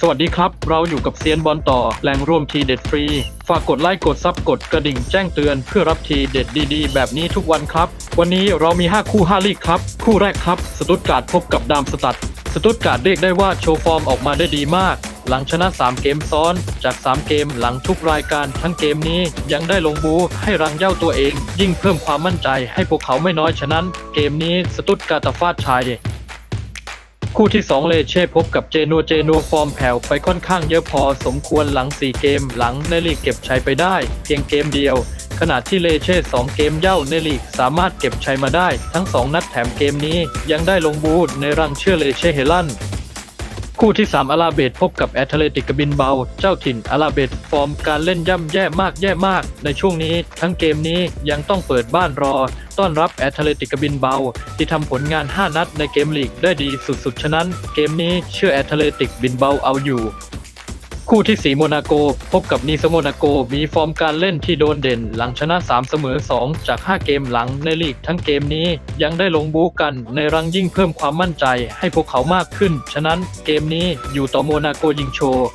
สวัสดีครับ เราอยู่กับเซียนบอลต่อแหล่งรวมทีเด็ดฟรี ฝากกดไลค์กดซับกดกระดิ่งแจ้งเตือนเพื่อรับทีเด็ดดีๆ แบบนี้ทุกวันครับ วันนี้เรามี 5 คู่ 5 ลีกครับ คู่แรกครับสตุตการ์ดพบกับดามสตัดสตุตการ์ดเรียกได้ว่าโชว์ฟอร์มออกมาได้ดีมาก หลังชนะ 3 เกมซ้อน จาก 3 เกมหลังทุกรายการทั้งเกมนี้ยังได้ลงบูให้รังเย่าตัวเอง ยิ่งเพิ่มความมั่นใจให้พวกเขาไม่น้อยฉะนั้น เกมนี้สตุตการ์ตฟาดชาย คู่ที่ 2 เลเช่พบกับเจนัวเจนัวฟอร์มแผ่วไปค่อนข้างเยอะพอสมควรหลัง 4 เกมหลังในลีกเก็บชัยไปได้ เพียงเกมเดียว ขณะที่เลเช่ 2 เกมเย่าในลีกสามารถเก็บชัยมาได้ ทั้ง 2 นัดแถมเกมนี้ยังได้ลงบูธในรังเชื่อเลเช่เฮลัน คู่ที่ 3 อาราเบตพบกับแอตเลติกบินเบา เจ้าถิ่นอาราเบตฟอร์มการเล่นย่ำแย่มากแย่มาก ในช่วงนี้ ทั้งเกมนี้ยังต้องเปิดบ้านรอ ต้อนรับแอตเลติกบินเบา ที่ทำผลงาน 5 นัดในเกมลีกได้ดีสุดๆ ฉะนั้น เกมนี้เชื่อแอตเลติกบินเบาเอาอยู่ คู่ที่ 4 โมนาโก พบกับนีสโมนาโกมีฟอร์มการเล่นที่โดดเด่น หลังชนะ 3 เสมอ 2 จาก 5 เกมหลังในลีกทั้งเกมนี้ยังได้ลงบูกันในรังยิ่งเพิ่มความมั่นใจให้พวกเขามากขึ้น ฉะนั้นเกมนี้อยู่ต่อโมนาโกยิงโชว์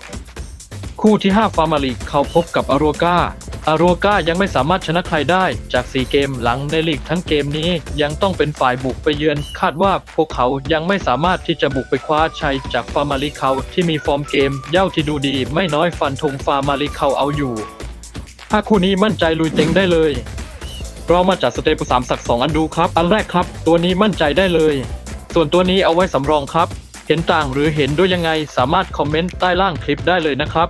คู่ที่ 5 ฟาร์มาลีกเขาพบกับอารัวกา อารัวกายังไม่สามารถชนะใครได้จาก 4 เกมหลังในลีกทั้งเกมนี้ยังต้องเป็นฝ่ายบุกไปเยือน คาดว่าพวกเขายังไม่สามารถที่จะบุกไปคว้าชัยจากฟาร์มาลีเขาที่มีฟอร์มเกม เย่าที่ดูดีไม่น้อยฟันธงฟาร์มาลีเขาเอาอยู่ถ้าคู่นี้มั่นใจลุยเต็งได้เลยเรามาจัดสเตปสามสักสองอันดูครับ อันแรกครับ ตัวนี้มั่นใจได้เลย ส่วนตัวนี้เอาไว้สำรองครับ เห็นต่างหรือเห็นด้วยยังไงสามารถคอมเมนต์ใต้ล่างคลิปได้เลยนะครับ